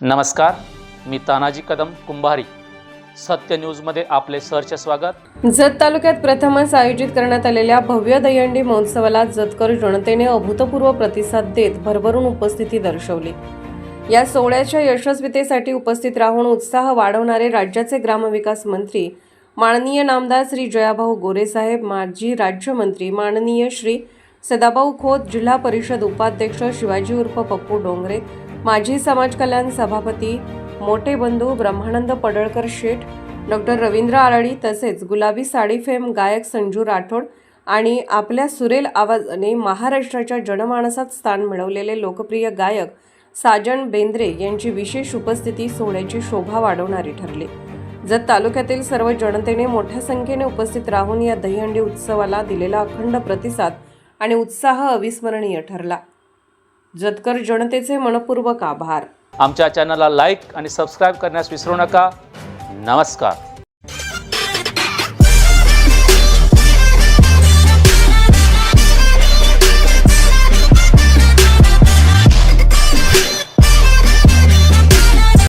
नमस्कार मी तानाजी कदम कुंभारी. सत्य न्यूजमध्ये आपले सहर्ष स्वागत. जत तालुक्यात प्रथमच आयोजित करण्यात आलेल्या भव्य दहीहंडी महोत्सवाला जतकर जनतेने अभूतपूर्व प्रतिसाद देत भरभरून उपस्थिती दर्शवली. या सोहळ्याच्या यशस्वीतेसाठी उपस्थित राहून उत्साह वाढवणारे राज्याचे ग्रामविकास मंत्री माननीय नामदार श्री जयाभाऊ गोरेसाहेब माजी राज्यमंत्री माननीय श्री सदाभाऊ खोत जिल्हा परिषद उपाध्यक्ष शिवाजी उर्फ पप्पू डोंगरे माजी समाज कल्याण सभापती मोठे बंधू ब्रह्मानंद पडळकर शेठ डॉक्टर रवींद्र आराळी तसेच गुलाबी साडी फेम गायक संजू राठोड आणि आपल्या सुरेल आवाजाने महाराष्ट्राच्या जनमानसात स्थान मिळवलेले लोकप्रिय गायक साजन बेंद्रे यांची विशेष उपस्थिती सोहळ्याची शोभा वाढवणारी ठरली. जत तालुक्यातील सर्व जनतेने मोठ्या संख्येने उपस्थित राहून या दहीहंडी उत्सवाला दिलेला अखंड प्रतिसाद आणि उत्साह अविस्मरणीय ठरला. जतकर जनतेचे मनपूर्वक आभार. आमच्या चॅनलला लाईक आणि सबस्क्राईब करण्यास विसरू नका. नमस्कार.